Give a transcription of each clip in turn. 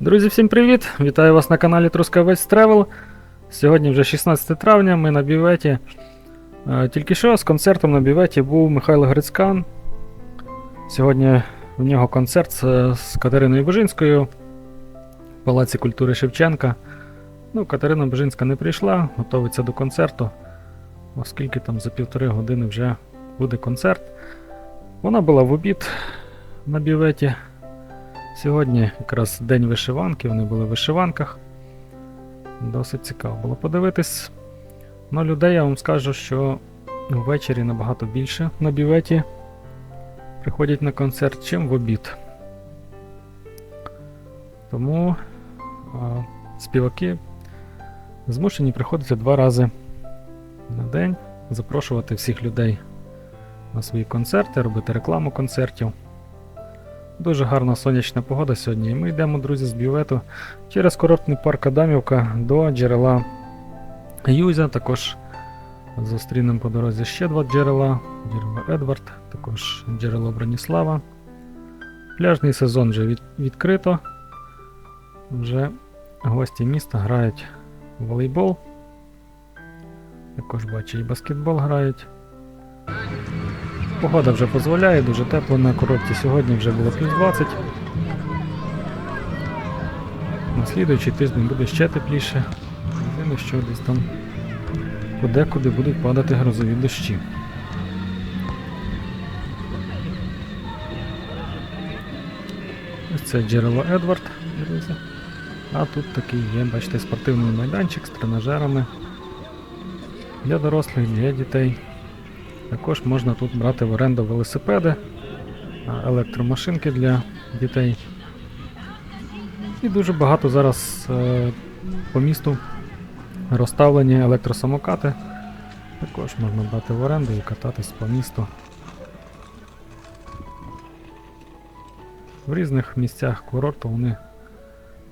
Друзі, всім привіт! Вітаю вас на каналі Трускавець Тревел. Сьогодні вже 16 травня, ми на біветі. Е, Тільки що з концертом на біветі був Михайло Грицькан. Сьогодні в нього концерт з, Катериною Божинською в Палаці культури Шевченка. Ну, Катерина Божинська не прийшла, готується до концерту, оскільки там за півтори години вже буде концерт. Вона була в обід на біветі. Сьогодні якраз день вишиванки, вони були в вишиванках. Досить цікаво було подивитись. Ну, людей я вам скажу, що ввечері набагато більше на біветі приходять на концерт, чим в обід. Тому а, співаки змушені приходити два рази на день, запрошувати всіх людей на свої концерти, робити рекламу концертів. Дуже гарна сонячна погода сьогодні. І ми йдемо, друзі, з бювету через курортний парк Адамівка до джерела Юзя. Також зустрінемо по дорозі ще два джерела. Джерело Едвард, також джерело Броніслава. Пляжний сезон вже від, відкрито. Вже гості міста грають в волейбол. Також бачу і баскетбол грають. Погода вже дозволяє, дуже тепло на курорті. Сьогодні вже було плюс 20. На слідуючий тиждень буде ще тепліше. Єдине, що десь там подекуди будуть падати грозові дощі. Ось це джерело Едвард. А тут такий є, бачите, спортивний майданчик з тренажерами для дорослих, для дітей. Також можна тут брати в оренду велосипеди, електромашинки для дітей. І дуже багато зараз е, по місту розставлені електросамокати. Також можна брати в оренду і кататись по місту. В різних місцях курорту вони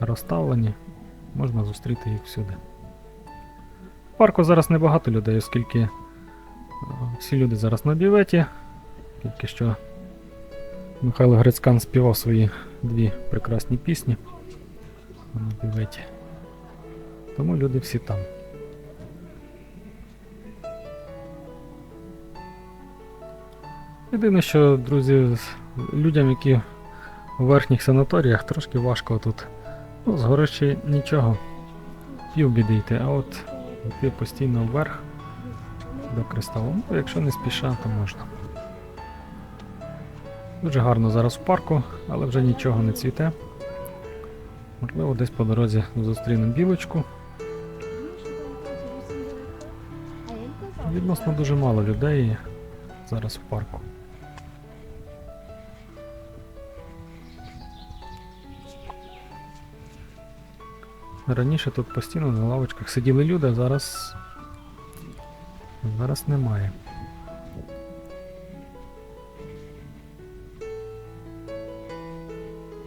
розставлені, можна зустріти їх всюди. В парку зараз небагато людей, оскільки всі люди зараз на біветі. Тільки що Михайло Грицькан співав свої дві прекрасні пісні на біветі. Тому люди всі там. Єдине, що, друзі, з- людям, які у верхніх санаторіях, трошки важко тут. Ну, згори ще нічого. Півбіди йти, а от йти постійно вверх до кристалу. Ну, якщо не спіша, то можна. Дуже гарно зараз в парку, але вже нічого не цвіте. Можливо, десь по дорозі зустрінемо білочку. Відносно дуже мало людей зараз в парку. Раніше тут постійно на лавочках сиділи люди, а зараз. Зараз немає.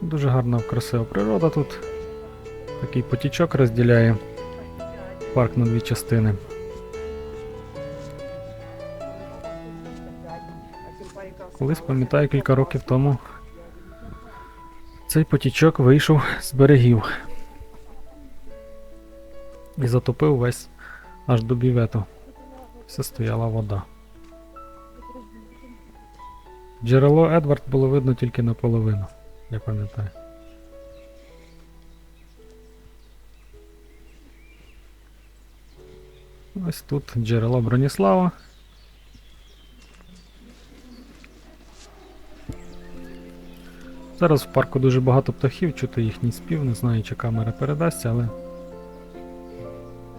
Дуже гарна красива природа тут. Такий потічок розділяє парк на дві частини. Колись пам'ятаю кілька років тому. Цей потічок вийшов з берегів і затопив весь аж до бівету. Все стояла вода. Джерело Едвард було видно тільки наполовину, я пам'ятаю. Ось тут джерело Броніслава. Зараз в парку дуже багато птахів, чути їхній спів, не знаю, чи камера передасться, але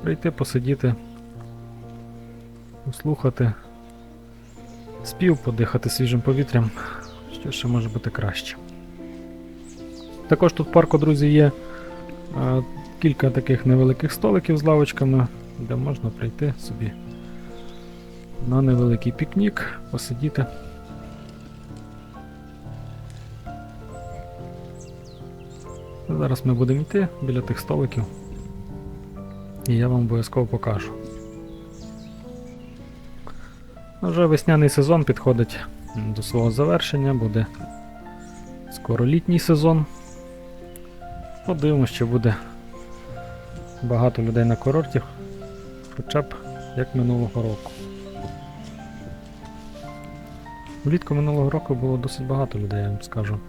прийти посидіти, послухати, спів, подихати свіжим повітрям, що ще може бути краще. Також тут в парку, друзі, є е, кілька таких невеликих столиків з лавочками, де можна прийти собі на невеликий пікнік, посидіти. Зараз ми будемо йти біля тих столиків. І я вам обов'язково покажу. Вже весняний сезон підходить до свого завершення, буде скоро літній сезон. Подивимось, чи буде багато людей на курорті, хоча б як минулого року. Влітку минулого року було досить багато людей, я вам скажу.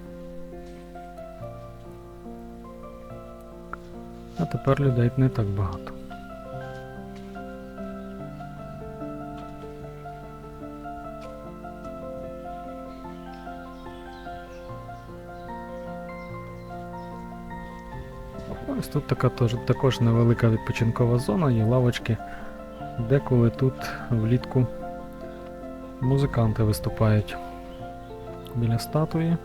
А тепер людей не так багато. Ось тут така також невелика відпочинкова зона, є лавочки. Деколи тут влітку музиканти виступають біля статуї.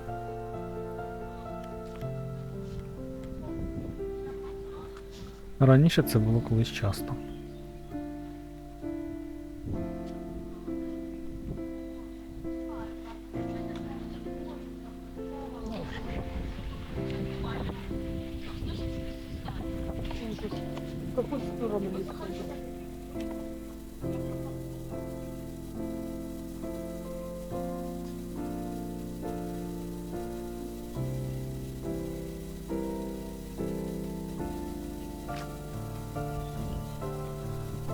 Раніше це було колись часто.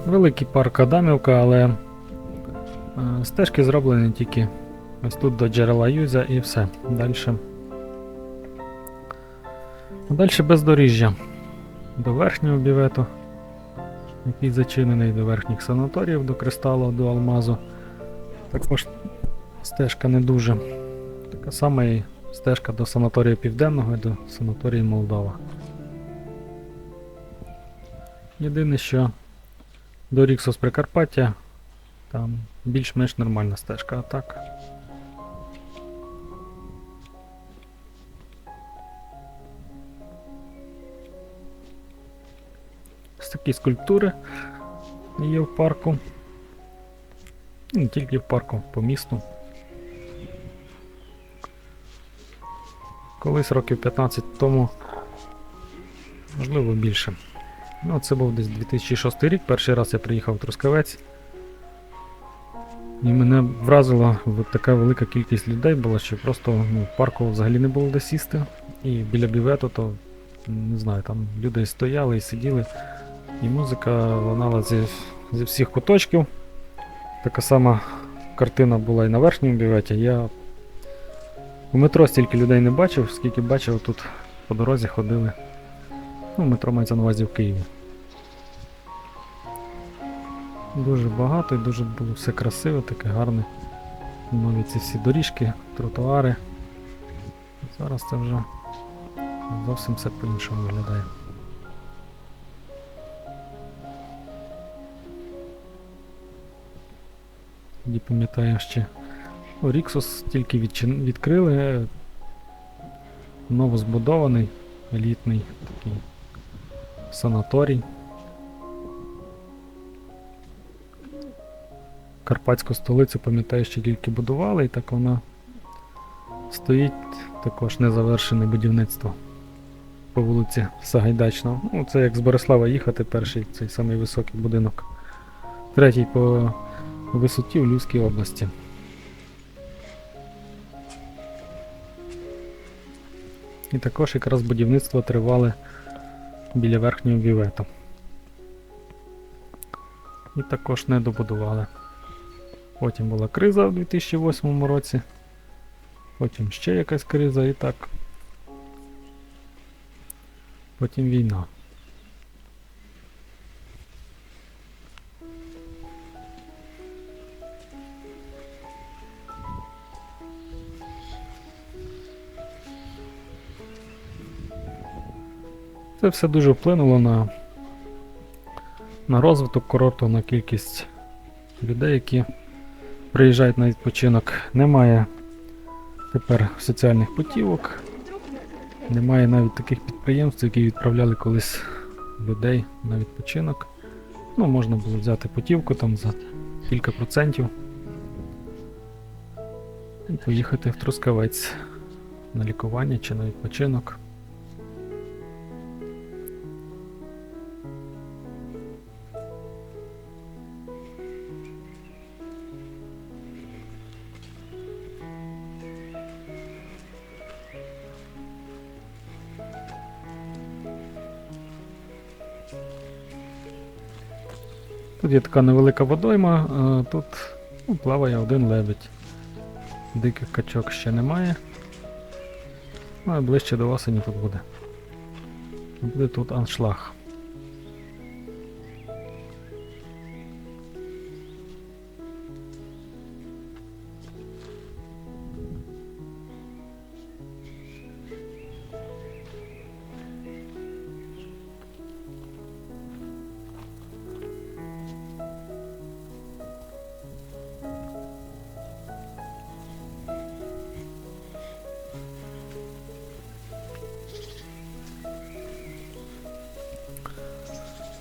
Великий парк Адамівка, але е, стежки зроблені тільки ось тут до джерела Юзя і все. Далі. Далі бездоріжжя. До верхнього бівету, який зачинений до верхніх санаторіїв, до кристалу, до алмазу. Також стежка не дуже. Така сама і стежка до санаторію Південного і до санаторію Молдова. Єдине, що до Ріксос Прикарпаття там більш-менш нормальна стежка, а так. Ось такі скульптури є в парку. І Не тільки в парку, по місту. Колись років 15 тому, можливо більше. Ну, це був десь 2006 рік, перший раз я приїхав в Трускавець. І мене вразила така велика кількість людей була, що просто ну, в парку взагалі не було де сісти. І біля бівету, то не знаю, там люди стояли і сиділи, і музика лунала зі, зі всіх куточків. Така сама картина була і на верхньому біветі. Я у метро стільки людей не бачив, скільки бачив тут по дорозі ходили. Ну, метро мається на увазі в Києві. Дуже багато і дуже було все красиве, таке гарне. Нові ці всі доріжки, тротуари. Зараз це вже зовсім все по-іншому виглядає. Тоді пам'ятаю ще Оріксос тільки відчин... відкрили. Новозбудований, елітний такий санаторій. Карпатську столицю, пам'ятаю, що тільки будували, і так вона стоїть також незавершене будівництво по вулиці Сагайдачного. Ну, це як з Борислава їхати, перший цей самий високий будинок. Третій по висоті у Львівській області. І також якраз будівництво тривали біля верхнього вівету. І також не добудували. Потім була криза в 2008 році. Потім ще якась криза і так. Потім війна. Це все дуже вплинуло на, на розвиток курорту, на кількість людей, які приїжджають на відпочинок. Немає тепер соціальних путівок, немає навіть таких підприємств, які відправляли колись людей на відпочинок. Ну, можна було взяти путівку там за кілька процентів і поїхати в Трускавець на лікування чи на відпочинок. Тут є така невелика водойма, а тут ну, плаває один лебедь. Диких качок ще немає. Ну, а ближче до осені тут буде. Буде тут аншлаг.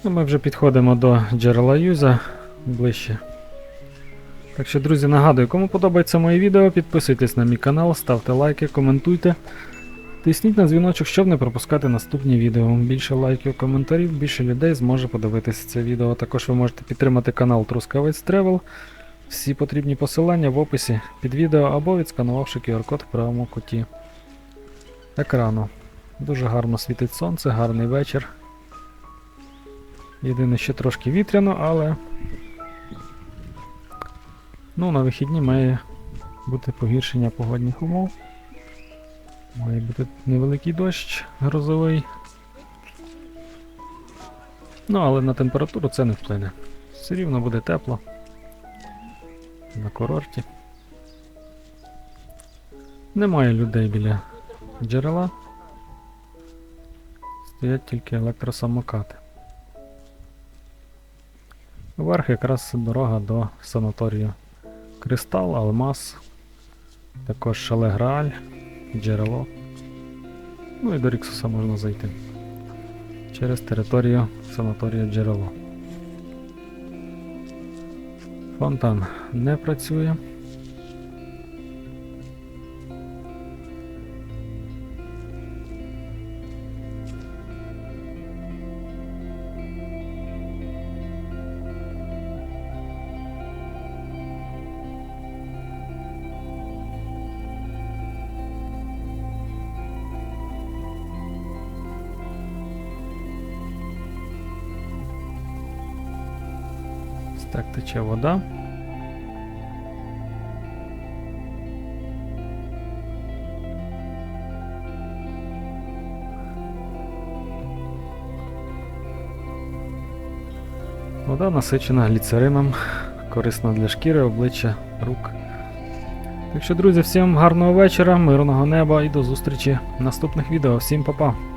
Ну, ми вже підходимо до джерела юза ближче. Так що, друзі, нагадую, кому подобається моє відео, підписуйтесь на мій канал, ставте лайки, коментуйте. Тисніть на дзвіночок, щоб не пропускати наступні відео. Більше лайків, коментарів, більше людей зможе подивитися це відео. Також ви можете підтримати канал Трускавець Travel. Всі потрібні посилання в описі під відео або відсканувавши QR-код в правому куті екрану. Дуже гарно світить сонце, гарний вечір. Єдине, що трошки вітряно, але. Ну, на вихідні має бути погіршення погодних умов. Має бути невеликий дощ грозовий. Ну, але на температуру це не вплине. Все рівно буде тепло. На курорті. Немає людей біля джерела. Стоять тільки електросамокати. Вверх якраз дорога до санаторію Кристал, Алмаз, також шалеграль, джерело. Ну і до Ріксуса можна зайти через територію санаторію джерело. Фонтан не працює. Так тече вода. Вода насичена гліцерином, корисна для шкіри, обличчя, рук. Так що, друзі, всім гарного вечора, мирного неба і до зустрічі в наступних відео. Всім па-па!